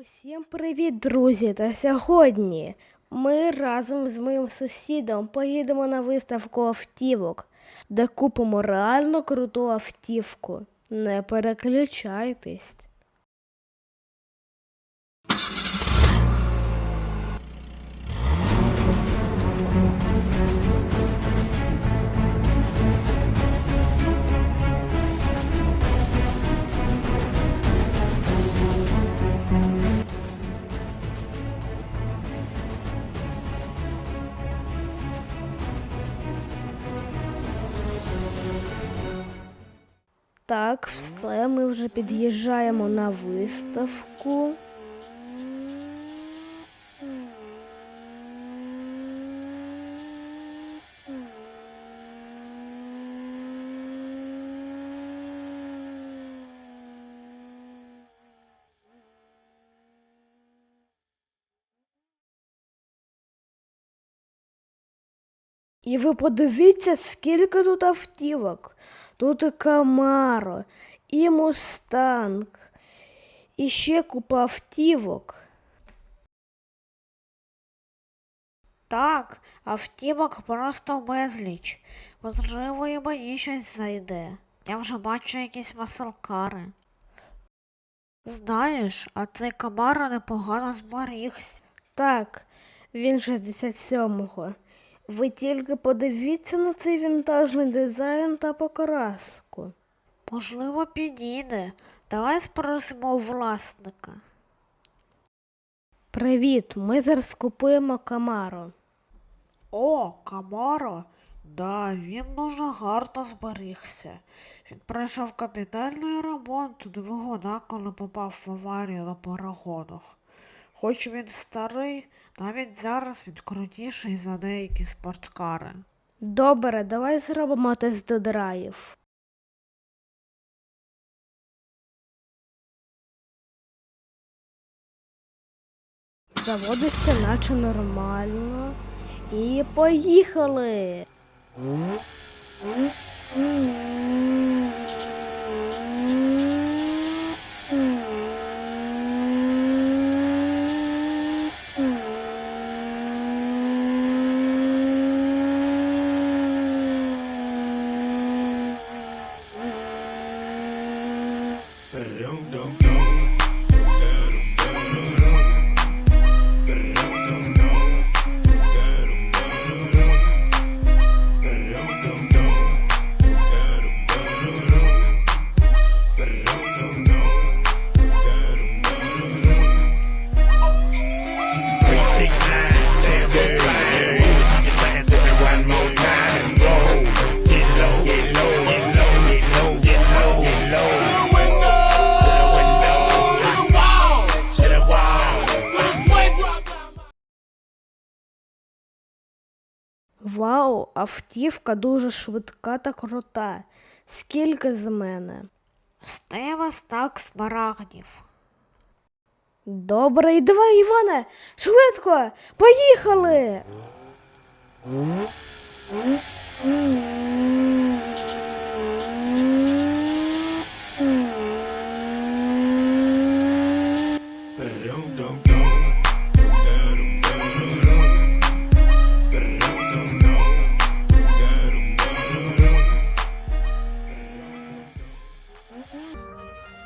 Усім привіт, друзі! Та сьогодні ми разом з моїм сусідом поїдемо на виставку автівок, де купимо реально круту автівку. Не переключайтесь. Так, все, ми вже під'їжджаємо на виставку. І ви подивіться, скільки тут автівок. Тут і Камаро, і Мустанг, і ще купа автівок. Так, автівок просто безліч. Можливо, і мені щось зайде. Я вже бачу якісь маселкари. Знаєш, а цей Камаро непогано зберігся. Так, він 67-го. Ви тільки подивіться на цей вінтажний дизайн та покраску. Можливо, підійде. Давай спросимо власника. Привіт, ми зараз купуємо Камаро. О, Камаро? Да, він дуже гарно зберігся. Він пройшов капітальний ремонт двигуна, коли попав в аварію на перегонах. Хоч він старий, навіть зараз він крутіший за деякі спорткари. Добре, давай зробимо тест-драйв. Заводиться наче нормально. І поїхали. don't know. Вау, автівка дуже швидка та крута. Скільки з мене? Стева стак смарагдів. Добре, і давай, Іване, швидко, поїхали. Música